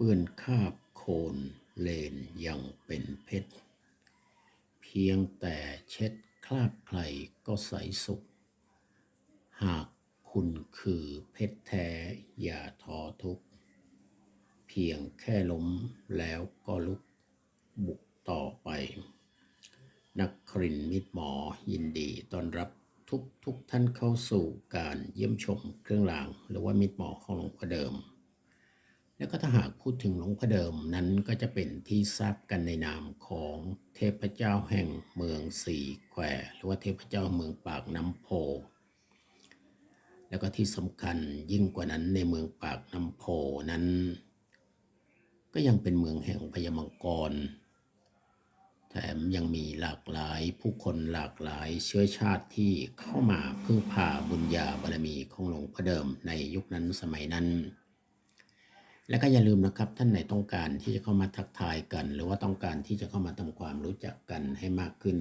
เปื้อนคาบโคนเลนยังเป็นเพชร เพียงแต่เช็ดคราบใครก็ใสสุข หากคุณคือเพชรแท้อย่าท้อทุก เพียงแค่ล้มแล้วก็ลุกบุกต่อไป นักครินมิตรหมอยินดีต้อนรับทุกทุกท่านเข้าสู่การเยี่ยมชมเครื่องราง หรือว่ามิตรหมอของหลวงพ่อเดิม แล้วก็ถ้าหากพูดถึงหลวงพ่อเดิมนั้นก็จะเป็นที่ทราบกันในนามของเทพเจ้าแห่งเมืองสีแควหรือว่าเทพเจ้าเมืองปากน้ำโพ แล้วก็ที่สำคัญยิ่งกว่านั้นในเมืองปากน้ำโพนั้น ก็ยังเป็นเมืองแห่งพญามังกร แถมยังมีหลากหลายผู้คนหลากหลายเชื้อชาติที่เข้ามาพึ่งพาบุญญาบารมีของหลวงพ่อเดิมในยุคนั้นสมัยนั้น และก็อย่าลืมนะครับ ท่านไหนต้องการที่จะเข้ามาทักทายกัน หรือว่าต้องการที่จะเข้ามาทำความรู้จักกันให้มากขึ้น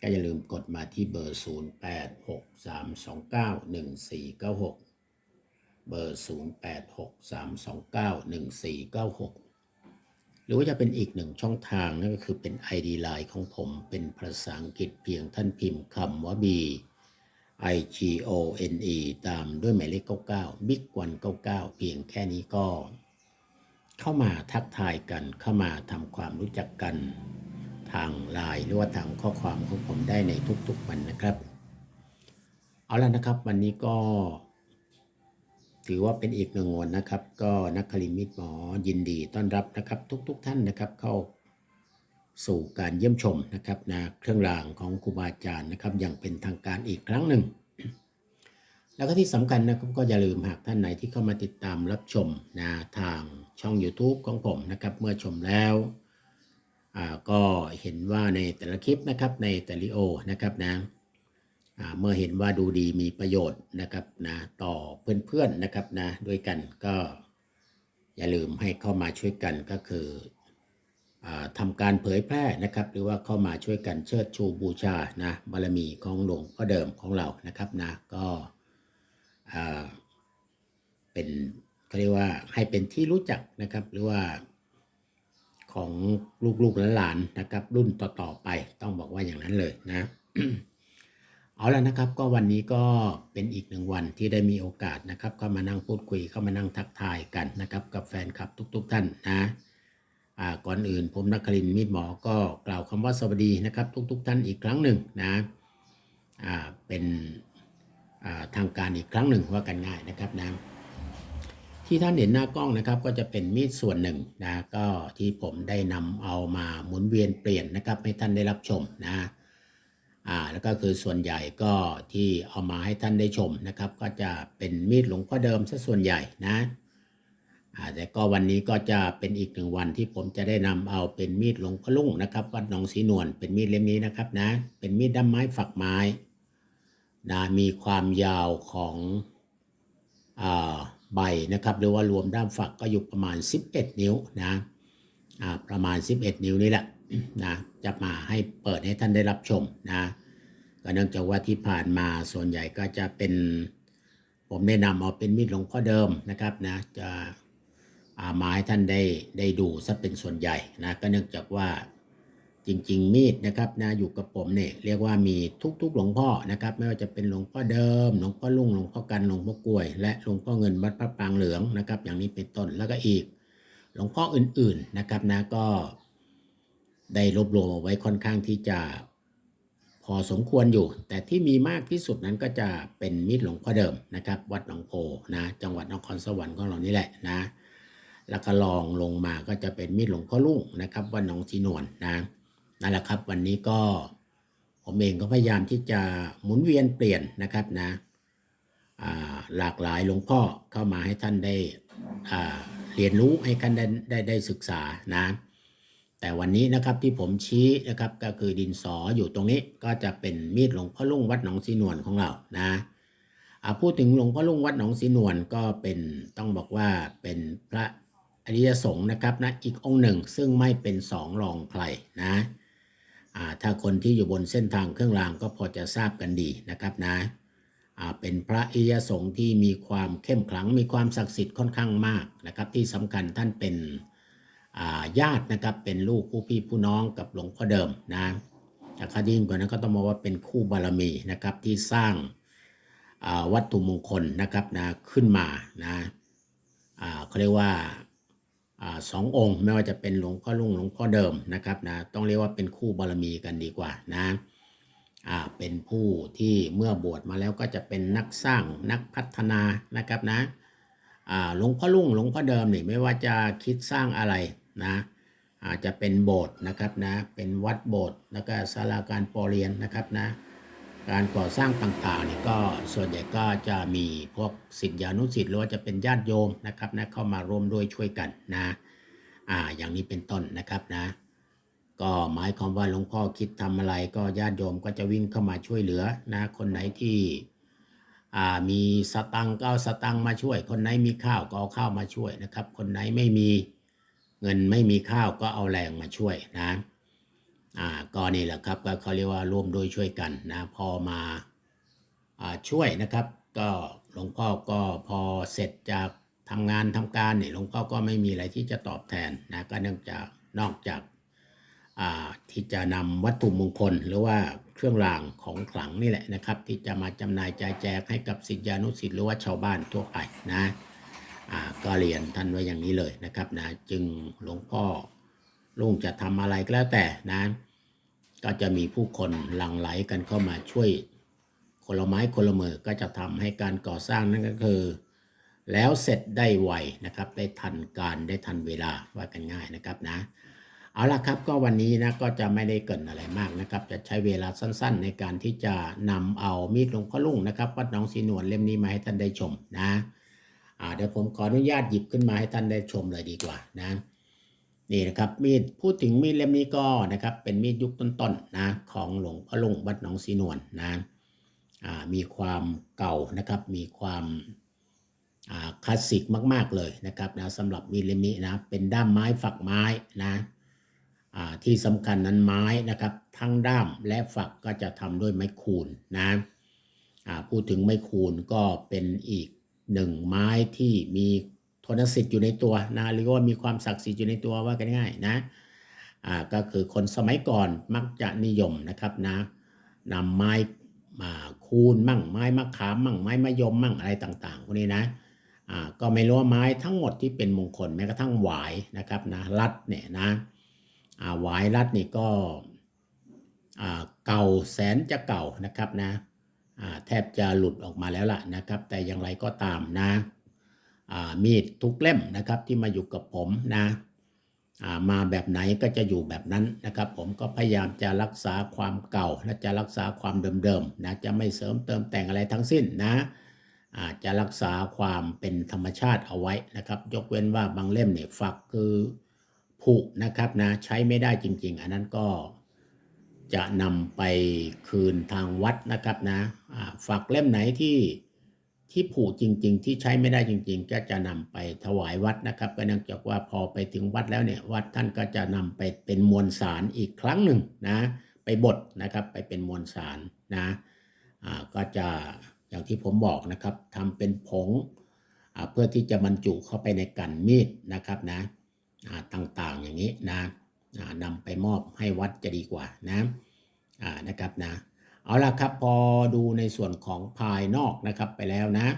ก็อย่าลืมกดมาที่เบอร์ 0863291496 เบอร์ 0863291496 หรือว่าจะเป็นอีกหนึ่งช่องทางนั่นก็คือเป็น ID Line ของผมเป็นภาษาอังกฤษเพียงท่านพิมพ์คำว่า B I G O N E ตามด้วยหมายเลข 99 Big 199 เพียงแค่นี้ก็ เข้ามาทักทายกันเข้ามาทำความรู้จักกัน ทางไลน์หรือว่าทางข้อความของผมได้ในทุกๆวันนะครับ เอาละนะครับวันนี้ก็ ถือว่าเป็นอีกหนึ่งวันนะครับ ก็นักคลิมิตหมอยินดีต้อนรับนะครับ ทุก ๆ ท่านนะครับเข้า สู่การเยี่ยมชมนะครับนะเครื่องรางของครูบาอาจารย์นะครับอย่างเป็นทางการอีกครั้งหนึ่ง แล้วก็ที่สำคัญนะครับก็อย่าลืมหากท่านไหนที่เข้ามาติดตามรับชมนะทางช่อง YouTube ของผมนะครับเมื่อชมแล้วก็เห็นว่าในแต่ละคลิปนะครับในแต่ลิโอนะครับนะเมื่อเห็นว่าดูดีมีประโยชน์นะครับนะต่อเพื่อนๆนะครับนะด้วยกันก็อย่าลืมให้เข้ามาช่วยกันก็คือ ทำการเผยแพร่นะครับ หรือว่าเข้ามาช่วยกันเชิดชูบูชานะบารมีของหลวงพ่อเดิมของเรานะครับนะก็เป็นเขาเรียกว่าให้เป็นที่รู้จักนะครับ หรือว่าของลูกๆหลานๆนะครับ รุ่นต่อๆไปต้องบอกว่าอย่างนั้นเลยนะเอาละนะครับก็วันนี้ก็เป็นอีกหนึ่งวันที่ได้มีโอกาสนะครับ ก็มานั่งพูดคุยเข้ามานั่งทักทายกันนะครับ กับแฟนคลับทุก ๆ ท่านนะ ก่อนอื่นผมนักคลินมิตรหมอก็กล่าวคำว่าสวัสดีนะครับ ทุกๆท่านอีกครั้งหนึ่งนะเป็นทางการอีกครั้งหนึ่งว่ากันง่ายนะครับนะที่ท่านเห็นหน้ากล้องนะครับ ก็จะเป็นมีดส่วนหนึ่งนะก็ที่ผมได้นำเอามาหมุนเวียนเปลี่ยนนะครับ ให้ท่านได้รับชมนะอ่าแล้วก็คือส่วนใหญ่ก็ที่เอามาให้ท่านได้ชมนะครับ ก็จะเป็นมีดหลวงพ่อเดิมซะส่วนใหญ่นะ แต่ก็วันนี้ก็จะเป็นอีกหนึ่งวันที่ผมจะได้นำเอาเป็นมีดหลวงพ่อลุ่งนะครับ วัดหนองสีนวลเป็นมีดเล่มนี้นะครับนะ เป็นมีดด้ามไม้ฝักไม้นะมีความยาวของอใบนะครับ หรือว่ารวมด้ามฝักก็อยู่ประมาณ 11 นิ้วนะประมาณ 11 นิ้วนี่แหละนะจะมาให้เปิดให้ท่านได้รับชมนะก็เนื่องจากว่าที่ผ่านมาส่วนใหญ่ก็จะเป็น ผมแนะนำเอาเป็นมีดหลวงพ่อเดิมนะครับนะจะ มาให้ท่านได้ได้ดูซะเป็นส่วนใหญ่นะก็เนื่องจากว่าจริง ๆ มีดนะครับนะอยู่กับผมเนี่ยเรียกว่ามีทุกๆหลวงพ่อนะครับไม่ว่าจะเป็นหลวงพ่อเดิมหลวงพ่อลุงหลวงพ่อกันหลวงพ่อกล้วย และหลวงพ่อเงินวัดพระปางเหลืองนะครับ อย่างนี้เป็นต้นแล้วก็อีก หลวงพ่ออื่นๆนะครับนะก็ได้รวบรวมเอาไว้ค่อนข้างที่จะพอสมควรอยู่ แต่ที่มีมากที่สุดนั้นก็จะเป็นมีดหลวงพ่อเดิมนะครับ วัดหนองโพนะ จังหวัดนครสวรรค์ของเรานี่แหละนะ แล้วก็ลองลงมาก็จะเป็นมีดหลวงพ่อลุ่งนะครับวัดหนองสีนวลนะนั่นแหละครับ วันนี้ก็ผมเองก็พยายามที่จะหมุนเวียนเปลี่ยนนะครับนะหลากหลายหลวงพ่อเข้ามาให้ท่านได้เรียนรู้ให้ท่านได้ได้ได้ศึกษานะแต่วันนี้นะครับที่ผมชี้นะครับก็คือดินสออยู่ตรงนี้ก็จะเป็นมีดหลวงพ่อลุ่งวัดหนองสีนวลของเรานะพูดถึงหลวงพ่อลุ่งวัดหนองสีนวลก็เป็นต้องบอกว่าเป็นพระ อริยสงฆ์นะครับนะอีกองค์หนึ่งซึ่งไม่เป็นสองรองใครนะอ่าถ้าคนที่อยู่บนเส้นทางเครื่องรางก็พอจะทราบกันดีนะครับนะอ่าเป็นพระอริยสงฆ์ที่มีความเข้มขลังมีความศักดิ์สิทธิ์ค่อนข้างมากนะครับ ที่สำคัญท่านเป็นอ่าญาตินะครับเป็นลูกผู้พี่ผู้น้องกับหลวงพ่อเดิมนะแต่ข้ายิ่งกว่านั้นก็ต้องมองว่าเป็นคู่บารมีนะครับที่สร้างวัตถุมงคลนะครับนะขึ้นมานะเขาเรียกว่า สององค์ ไม่ว่าจะเป็นหลวงพ่อลุงหลวงพ่อเดิมนะครับนะต้องเรียกว่าเป็นคู่บารมีกันดีกว่านะอ่าเป็นผู้ที่เมื่อบวชมาแล้วก็จะเป็นนักสร้างนักพัฒนานะครับนะอ่าหลวงพ่อลุงหลวงพ่อเดิมนี่ไม่ว่าจะคิดสร้างอะไรนะอาจจะเป็นโบสถ์นะครับนะเป็นวัดโบสถ์แล้วก็ศาลาการปรเรียนนะครับนะ การก่อสร้างต่างๆนี่ก็ส่วนใหญ่ก็จะมีพวกศิษยานุศิษย์หรือว่าจะเป็นญาติโยมนะครับนะเข้ามาร่วมด้วยช่วยกันนะอ่าอย่างนี้เป็นต้นนะครับนะ ก็หมายความว่าหลวงพ่อคิดทำอะไรก็ญาติโยมก็จะวิ่งเข้ามาช่วยเหลือนะคนไหนที่อ่ามีสตังก็เอาสตังมาช่วย คนไหนมีข้าวก็เอาข้าวมาช่วยนะครับ คนไหนไม่มีเงินไม่มีข้าวก็เอาแรงมาช่วยนะ อ่าก็นี่แหละครับก็เขาเรียกว่าร่วมด้วยช่วยกันนะพอมาอ่าช่วยนะครับ ก็หลวงพ่อก็พอเสร็จจากทำงานทำการเนี่ยหลวงพ่อก็ไม่มีอะไรที่จะตอบแทนนะก็เนื่องจากนอกจากที่จะนำวัตถุมงคล หรือว่าเครื่องรางของขลังนี่แหละนะครับ ที่จะมาจำหน่ายจ่ายแจกให้กับศิษยานุศิษย์หรือว่าชาวบ้านทั่วไปนะก็เรียนท่านไว้อย่างนี้เลยนะครับนะจึงหลวงพ่อ ลุงจะทำอะไรก็แล้วแต่นะ ก็จะมีผู้คนหลั่งไหลกันเข้ามาช่วยคนละไม้คนละมือก็จะทำให้การก่อสร้างนั่นก็คือ แล้วเสร็จได้ไวนะครับ ได้ทันการได้ทันเวลาว่ากันง่ายนะครับนะ เอาละครับก็วันนี้นะก็จะไม่ได้เกินอะไรมากนะครับ จะใช้เวลาสั้นๆ ในการที่จะนำเอามีดหลวงพ่อลุงนะครับวัดหนองสีนวลเล่มนี้มาให้ท่านได้ชมนะเดี๋ยวผมขออนุญาตหยิบขึ้นมาให้ท่านได้ชมเลยดีกว่านะ นี่นะครับมีดพูดถึงมีดเล่มนี้ก็นะครับเป็นมีดยุคต้นๆนะของหลวงพ่อลุงวัดหนองสีนวลนะมีความเก่านะครับมีความาคลาสสิกมาก ๆเลยนะครับนะสำหรับมีดเล่มนี้นะเป็นด้ามไม้ฝักไม้นะที่สำคัญนั้นไม้นะครับทั้งด้ามและฝักก็จะทำด้วยไม้คูนนะพูดถึงไม้คูนก็เป็นอีกหนึ่งไม้ที่มี ทนสิทธิ์อยู่ในตัวนะหรือว่ามีความศักดิ์สิทธิ์อยู่ในตัวว่ากันง่ายนะอ่าก็คือคนสมัยก่อนมักจะนิยมนะครับนะนำไม้มาคูนมั่งไม้มะขามมั่งไม้มะยมมั่งอะไรต่างๆพวกนี้นะอ่าก็ไม่รู้ว่าไม้ทั้งหมดที่เป็นมงคลแม้กระทั่งหวายนะครับนะรัดเนี่ยนะอ่าหวายรัดนี่ก็อ่าเก่าแสนจะเก่านะครับนะอ่าแทบจะหลุดออกมาแล้วล่ะนะครับ แต่อย่างไรก็ตามนะ มีดทุกเล่มนะครับที่มาอยู่กับผมนะอามาแบบไหนก็จะอยู่แบบนั้นนะครับ ผมก็พยายามจะรักษาความเก่า และจะรักษาความเดิมๆนะจะไม่เสริมเติมแต่งอะไรทั้งสิ้นนะอาจจะรักษาความเป็นธรรมชาติเอาไว้นะครับ ยกเว้นว่าบางเล่มเนี่ยฝักคือผุนะครับนะใช้ไม่ได้จริง ๆ อันนั้นก็จะนำไปคืนทางวัดนะครับนะอาฝักเล่มไหนที่ ที่ผูกจริง ๆ ที่ใช้ไม่ได้จริง ๆ ก็จะนำไปถวายวัดนะครับ ก็เนื่องจากว่าพอไปถึงวัดแล้วเนี่ยวัดท่านก็จะนำไปเป็นมวลสารอีกครั้งหนึ่งนะไปบดนะครับไปเป็นมวลสารนะก็จะอย่างที่ผมบอกนะครับทำเป็นผงเพื่อที่จะบรรจุเข้าไปในกันมีดนะครับนะต่างๆอย่างนี้นะนำไปมอบให้วัดจะดีกว่านะนะครับนะ เอาล่ะครับพอดูในส่วนของภายนอกนะครับไปแล้วนะ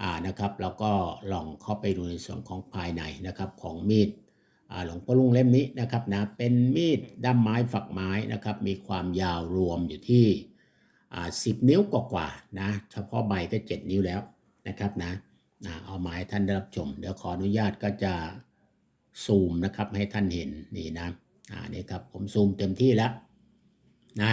อ่านะครับเราก็ลองเข้าไปดูในส่วนของภายในนะครับของมีดหลวงพ่อลุงเล่มนี้นะครับนะเป็นมีดด้ามไม้ฝักไม้นะครับมีความยาวรวมอยู่ที่สิบนิ้วกว่าๆนะเฉพาะใบก็ 7 นิ้วแล้วนะครับนะเอามาให้ท่านได้รับชม เดี๋ยวขออนุญาตก็จะซูมนะครับให้ท่านเห็นนี่นะอ่านี่ครับผมซูมเต็มที่แล้วนะ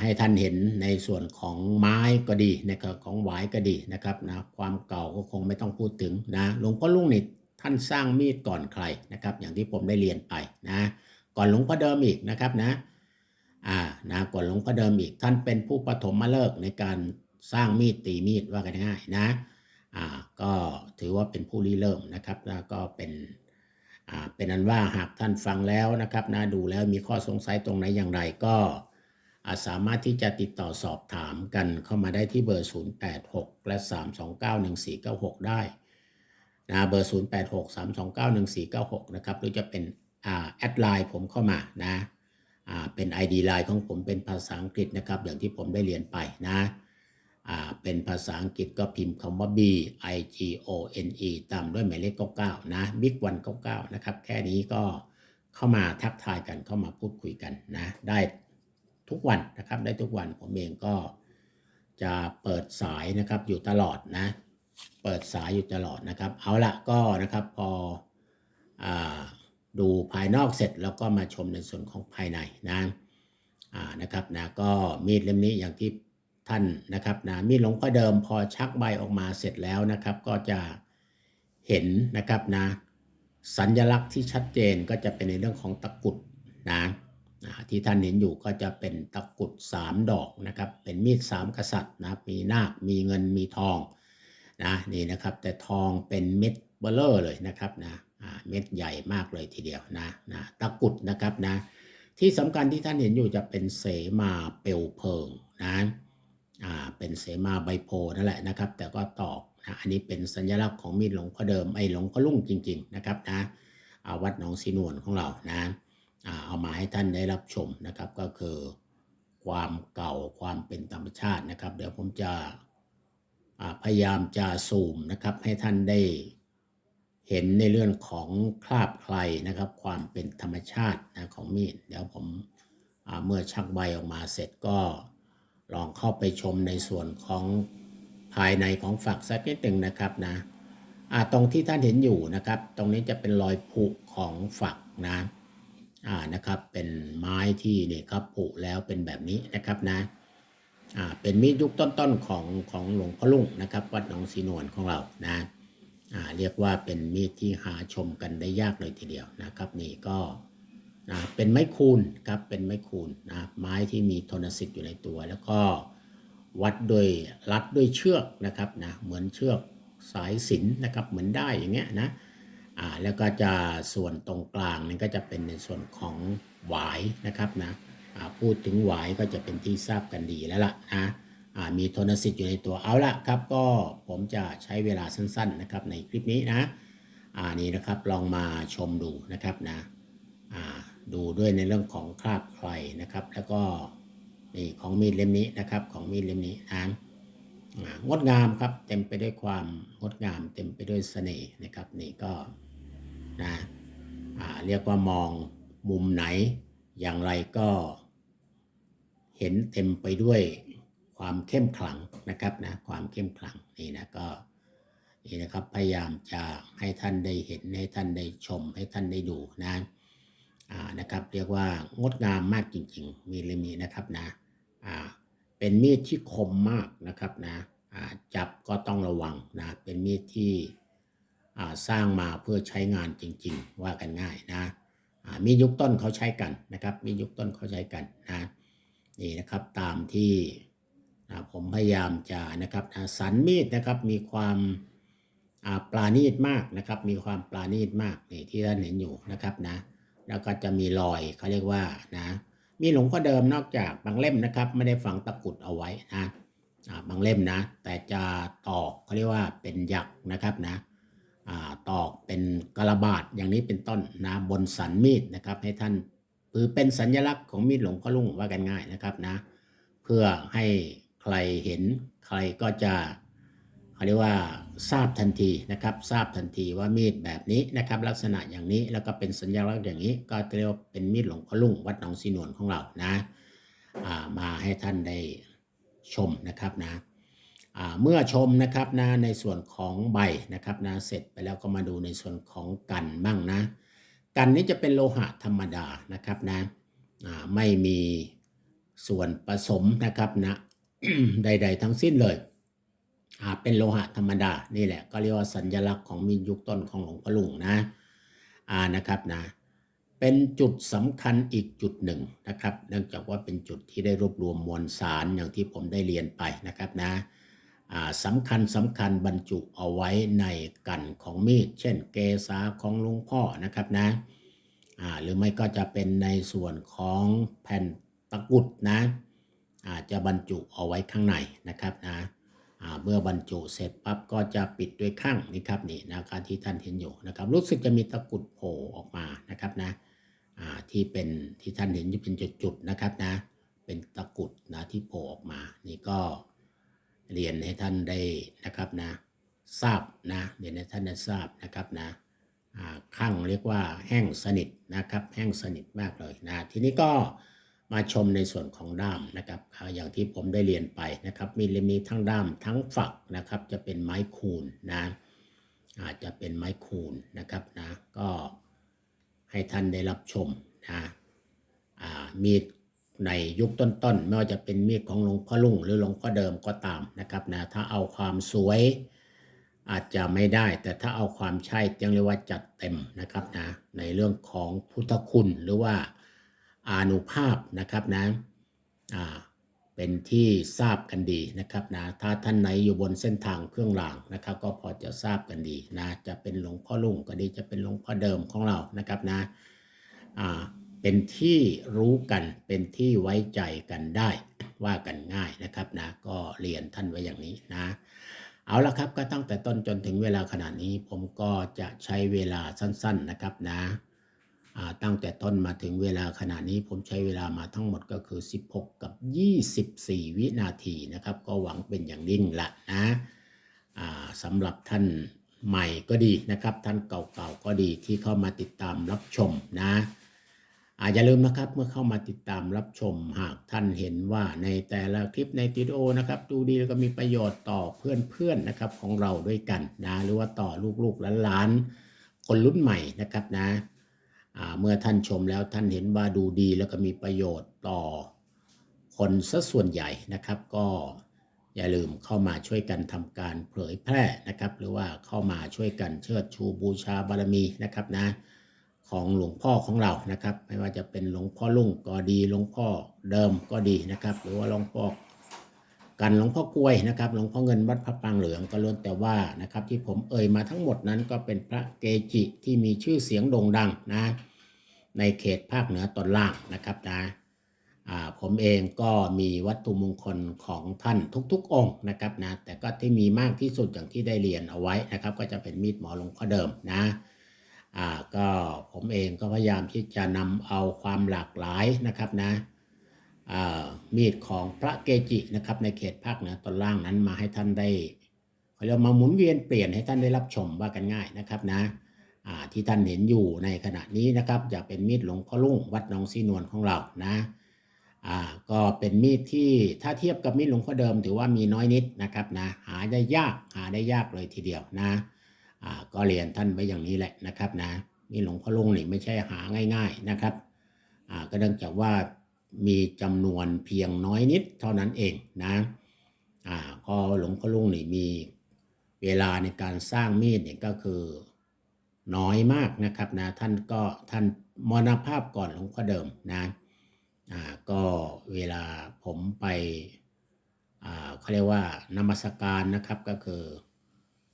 ให้ท่านเห็นในส่วนของไม้ก็ดีนะครับของหวายก็ดีนะครับนะความเก่าก็คงไม่ต้องพูดถึงนะหลวงพ่อลุงนี่ท่านสร้างมีดก่อนใครนะครับ อย่างที่ผมได้เรียนไปนะก่อนหลวงพ่อเดิมอีกนะครับนะอ่านะก่อนหลวงพ่อเดิมอีก ท่านเป็นผู้ปฐมมาเลิกในการสร้างมีดตีมีดว่ากันง่ายนะอ่าก็ถือว่าเป็นผู้ริเริ่มนะครับนะก็เป็นอ่าเป็นอันว่าหากท่านฟังแล้วนะครับนะดูแล้วมีข้อสงสัยตรงไหนอย่างไรก็ สามารถที่จะติดต่อสอบถามกันเข้ามาได้ที่เบอร์ 086 และ 3291496 ได้นะเบอร์ 086 3291496 นะครับ หรือจะเป็นอ่าแอดไลน์ผมเข้ามานะอ่าเป็น ID ไลน์ของผมเป็นภาษาอังกฤษนะครับ อย่างที่ผมได้เรียนไปนะเป็นภาษาอังกฤษก็พิมพ์คำว่า B I G O N E ตามด้วยหมายเลข99นะ Big 1 99นะครับ แค่นี้ก็เข้ามาทักทายกันเข้ามาพูดคุยกันนะได้ ทุกวันนะครับ ได้ทุกวันผมเองก็จะเปิดสายนะครับอยู่ตลอดนะ เปิดสายอยู่ตลอดนะครับ เอาละก็นะครับพออดูภายนอกเสร็จแล้วก็มาชมในส่วนของภายในนะนะครับนะก็มีดเล่มนี้อย่างที่ท่านนะครับนะมีดหลวงพ่อเดิมพอชักใบออกมาเสร็จแล้วนะครับ ก็จะเห็นนะครับนะสัญลักษณ์ที่ชัดเจนก็จะเป็นในเรื่องของตะกุดนะ ที่ท่านเห็นอยู่ก็จะเป็นตะกุดสามดอกนะครับ เป็นมีดสามกษัตริย์นะมีนาค มีเงิน มีทองนะนี่นะครับ แต่ทองเป็นเม็ดเบลเลอร์เลยนะครับนะเม็ดใหญ่มากเลยทีเดียวนะนะตะกุดนะครับนะที่สำคัญที่ท่านเห็นอยู่จะเป็นเสมาเปลวเพลิงนะอ่าเป็นเสมาใบโพนั่นแหละนะครับ แต่ก็ตอกนะอันนี้เป็นสัญลักษณ์ของมีดหลงพ่อเดิมไอ้หลงพ่อลุ่งจริง ๆ นะครับนะอาวัดหนองสีนวลของเรานะ เอามาให้ท่านได้รับชมนะครับ ก็คือความเก่าความเป็นธรรมชาตินะครับ เดี๋ยวผมจะพยายามจะซูมนะครับ ให้ท่านได้เห็นในเรื่องของคราบใครนะครับ ความเป็นธรรมชาตินะของมีดเดี๋ยวผมเมื่อชักใบออกมาเสร็จก็ลองเข้าไปชมในส่วนของภายในของฝักสักนิดหนึ่งนะครับนะตรงที่ท่านเห็นอยู่นะครับ ตรงนี้จะเป็นรอยผุของฝักนะ อ่านะครับ เป็นไม้ที่เนี่ยครับผุแล้วเป็นแบบนี้นะครับนะอ่าเป็นมีดยุคต้นๆของของหลวงพ่อลุงนะครับ วัดหนองสีนวลของเรานะอ่าเรียกว่าเป็นมีดที่หาชมกันได้ยากเลยทีเดียวนะครับ นี่ก็นะเป็นไม้คูนครับเป็นไม้คูนนะไม้ที่มีโทนสิทธิ์อยู่ในตัว แล้วก็วัดโดยรัดด้วยเชือกนะครับนะเหมือนเชือกสายสินนะครับเหมือนได้อย่างเงี้ยนะ อ่าแล้วก็จะส่วนตรงกลางนี่ก็จะเป็นในส่วนของหวายนะครับนะอ่าพูดถึงหวายก็จะเป็นที่ทราบกันดีแล้วล่ะนะอ่ามีโทนสิทธิ์อยู่ในตัวเอาละครับ ก็ผมจะใช้เวลาสั้นๆนะครับในคลิปนี้นะอ่านี่นะครับลองมาชมดูนะครับนะอ่าดูด้วยในเรื่องของคราบใครนะครับ แล้วก็นี่ของมีดเล่มนี้นะครับของมีดเล่มนี้นะอ่างดงามครับเต็มไปด้วยความงดงามเต็มไปด้วยเสน่ห์นะครับ นี่ก็ นะเรียกว่ามองมุมไหน อย่างไรก็เห็นเต็มไปด้วยความเข้มขลังนะครับนะความเข้มขลังนี่นะก็นี่นะครับพยายามจะให้ท่านได้เห็นให้ท่านได้ชมให้ท่านได้ดูนะนะครับเรียกว่างดงามมากจริง ๆ มีเล่มนี้นะครับนะเป็นมีดที่คมมากนะครับนะจับก็ต้องระวังนะเป็นมีดที่ สร้างมาเพื่อใช้งานจริง ๆ ว่ากันง่ายนะมียุคต้นเขาใช้กันนะครับ มียุคต้นเขาใช้กันนะนี่นะครับตามที่ผมพยายามจะนะครับสันมีดนะครับมีความปราณีตมากนะครับ มีความปราณีตมากนี่ที่ท่านเห็นอยู่นะครับนะแล้วก็จะมีรอยเขาเรียกว่านะมีหลวงพ่อเดิมนอกจากบางเล่มนะครับ ไม่ได้ฝังตะกุดเอาไว้นะบางเล่มนะ แต่จะตอกเขาเรียกว่าเป็นหยักนะครับนะ ตอกเป็นกระบาดอย่างนี้เป็นต้นนะบนสันมีดนะครับ ให้ท่านคือเป็นสัญลักษณ์ของมีดหลวงพ่อลุงว่ากันง่ายนะครับนะ เพื่อให้ใครเห็นใครก็จะเขาเรียกว่าทราบทันทีนะครับ ทราบทันทีว่ามีดแบบนี้นะครับ ลักษณะอย่างนี้แล้วก็เป็นสัญลักษณ์อย่างนี้ ก็เรียกว่าเป็นมีดหลวงพ่อลุงวัดหนองสีนวลของเรานะามาให้ท่านได้ชมนะครับนะ เมื่อชมนะครับนะในส่วนของใบนะครับนะเสร็จไปแล้วก็มาดูในส่วนของกันบ้างนะ กันนี้จะเป็นโลหะธรรมดานะครับนะไม่มีส่วนผสมนะครับนะใด ๆ ทั้งสิ้นเลยเป็นโลหะธรรมดานี่แหละก็เรียกว่าสัญลักษณ์ของมีดยุคต้นของหลวงพ่อลุงนะนะครับนะเป็นจุดสำคัญอีกจุดหนึ่งนะครับ เนื่องจากว่าเป็นจุดที่ได้รวบรวมมวลสารอย่างที่ผมได้เรียนไปนะครับนะ สำคัญสำคัญบรรจุเอาไว้ในกันของมีด เช่นเกษาของลุงพ่อนะครับนะหรือไม่ก็จะเป็นในส่วนของแผ่นตะกุดนะอาจจะบรรจุเอาไว้ข้างในนะครับนะเมื่อบรรจุเสร็จปั๊บก็จะปิดด้วยข้างนี่ครับนี่นะครับที่ท่านเห็นอยู่นะครับ รู้สึกจะมีตะกุดโผล่ออกมานะครับนะที่เป็นที่ท่านเห็นที่เป็นจุดๆนะครับนะเป็นตะกุดนะที่โผล่ออกมานี่ก็ เรียนให้ท่านได้นะครับนะทราบนะเรียนให้ท่านได้ทราบนะครับนะข้างเรียกว่าแห้งสนิทนะครับ แห้งสนิทมากเลยนะทีนี้ก็มาชมในส่วนของด้ามนะครับอย่างที่ผมได้เรียนไปนะครับ มีมีทั้งด้ามทั้งฝักนะครับ จะเป็นไม้คูนนะอาจจะเป็นไม้คูนนะครับนะก็ให้ท่านได้รับชมนะมีด ในยุคต้นๆ ไม่ว่าจะเป็นมีดของหลวงพ่อลุ่งหรือหลวงพ่อเดิมก็ตามนะครับนะถ้าเอาความสวยอาจจะไม่ได้ แต่ถ้าเอาความใช่ยังเรียกว่าจัดเต็มนะครับนะในเรื่องของพุทธคุณหรือว่าอานุภาพนะครับนะอ่าเป็นที่ทราบกันดีนะครับนะถ้าท่านไหนอยู่บนเส้นทางเครื่องรางนะครับ ก็พอจะทราบกันดีนะจะเป็นหลวงพ่อลุ่งก็ดีจะเป็นหลวงพ่อเดิมของเรานะครับนะอ่า เป็นที่รู้กันเป็นที่ไว้ใจกันได้ว่ากันง่ายนะครับนะก็เรียนท่านไว้อย่างนี้นะ เอาละครับก็ตั้งแต่ต้นจนถึงเวลาขนาดนี้ ผมก็จะใช้เวลาสั้น ๆนะครับนะตั้งแต่ต้นมาถึงเวลาขนาดนี้ผมใช้เวลามาทั้งหมดก็คือ 16 กับ 24 วินาทีนะครับ ก็หวังเป็นอย่างยิ่งละนะสำหรับท่านใหม่ก็ดีนะครับ ท่านเก่าๆก็ดีที่เข้ามาติดตามรับชมนะ อาอย่าลืมนะครับเมื่อเข้ามาติดตามรับชมหากท่านเห็นว่าในแต่ละคลิปในวิดโอนะครับดูดีแล้วก็มีประโยชน์ต่อเพื่อนๆนะครับของเราด้วยกันนะหรือว่าต่อลูกๆหลานๆคนรุ่นใหม่นะครับนะเมื่อท่านชมแล้วท่านเห็นว่าดูดีแล้วก็มีประโยชน์ต่อคนซะส่วนใหญ่นะครับ ก็อย่าลืมเข้ามาช่วยกันทำการเผยแพร่นะครับ หรือว่าเข้ามาช่วยกันเชิดชูบูชาบารมีนะครับนะ ของหลวงพ่อของเรานะครับ ไม่ว่าจะเป็นหลวงพ่อลุ่งก็ดีหลวงพ่อเดิมก็ดีนะครับ หรือว่าหลวงพ่อกันหลวงพ่อกล้วยนะครับหลวงพ่อเงินวัดพระปางเหลืองก็ล้วนแต่ว่านะครับ ที่ผมเอ่ยมาทั้งหมดนั้นก็เป็นพระเกจิที่มีชื่อเสียงโด่งดังนะในเขตภาคเหนือตอนล่างนะครับนะผมเองก็มีวัตถุมงคลของท่านทุกๆ องค์นะครับนะแต่ก็ที่มีมากที่สุดอย่างที่ได้เรียนเอาไว้นะครับ ก็จะเป็นมีดหมอหลวงพ่อเดิมนะ อ่าก็ผมเองก็พยายามที่จะนำเอาความหลากหลายนะครับนะมีดของพระเกจินะครับในเขตภาคเหนือตอนล่างนั้นมาให้ท่านได้เขาเรียกมาหมุนเวียนเปลี่ยนให้ท่านได้รับชมว่ากันง่ายนะครับนะที่ท่านเห็นอยู่ในขณะนี้นะครับจะเป็นมีดหลวงพ่อลุ่งวัดหนองซีนวลของเรานะก็เป็นมีดที่ถ้าเทียบกับมีดหลวงพ่อเดิมถือว่ามีน้อยนิดนะครับนะหาได้ยากหาได้ยากเลยทีเดียวนะ อ่าก็เรียนท่านไว้อย่างนี้แหละนะครับนะนี่หลวงพ่อลุงนี่ไม่ใช่หาง่าย ๆนะครับอ่าก็เนื่องจากว่ามีจำนวนเพียงน้อยนิดเท่านั้นเองนะอ่าพอหลวงพ่อลุงนี่มีเวลาในการสร้างมีดเนี่ยก็คือน้อยมากนะครับนะท่านก็ท่านมรณภาพก่อนหลวงพ่อเดิมนะอ่าก็เวลาผมไปอ่าเขาเรียกว่านมัสการนะครับก็คือ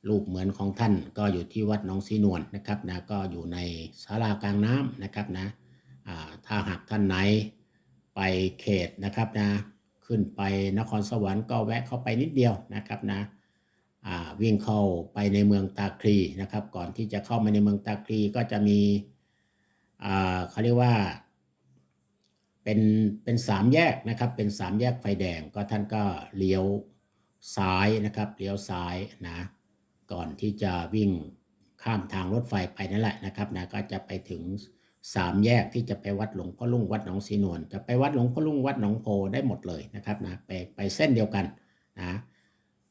รูปเหมือนของท่านก็อยู่ที่วัดหนองสีนวลนะครับนะก็อยู่ในศาลากลางน้ำนะครับนะถ้าหากท่านไหนไปเขตนะครับนะขึ้นไปนครสวรรค์ก็แวะเข้าไปนิดเดียวนะครับนะวิ่งเข้าไปในเมืองตาคลีนะครับ ก่อนที่จะเข้ามาในเมืองตาคลีก็จะมีเขาเรียกว่าเป็นเป็นสามแยกนะครับ เป็นสามแยกไฟแดงก็ท่านก็เลี้ยวซ้ายนะครับเลี้ยวซ้ายนะ ก่อนที่จะวิ่งข้ามทางรถไฟไปนั่นแหละนะครับนะก็จะไปถึงสามแยกที่จะไปวัดหลวงพ่อลุงวัดหนองสีนวลจะไปวัดหลวงพ่อลุงวัดหนองโพได้หมดเลยนะครับนะไปไปเส้นเดียวกันนะ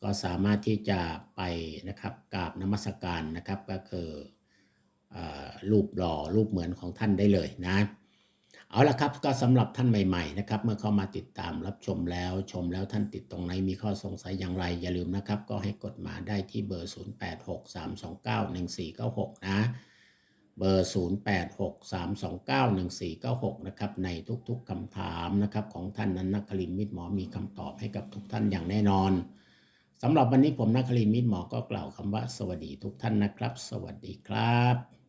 ก็สามารถที่จะไปนะครับกราบนมัสการนะครับก็คือเออรูปหล่อรูปเหมือนของท่านได้เลยนะ เอาละครับก็สำหรับท่านใหม่ๆนะครับเมื่อเข้ามาติดตามรับชมแล้วชมแล้วท่านติดตรงไหนมีข้อสงสัยอย่างไร อย่าลืมนะครับ ก็ให้กดมาได้ที่เบอร์ 0863291496 นะเบอร์ 0863291496 นะครับในทุกๆคำถามนะครับของท่านนั้นนักคลินมิตรหมอมีคำตอบให้กับทุกท่านอย่างแน่นอนสำหรับวันนี้ผมนักคลินมิตรหมอก็กล่าวคำว่าสวัสดีทุกท่านนะครับ สวัสดีครับ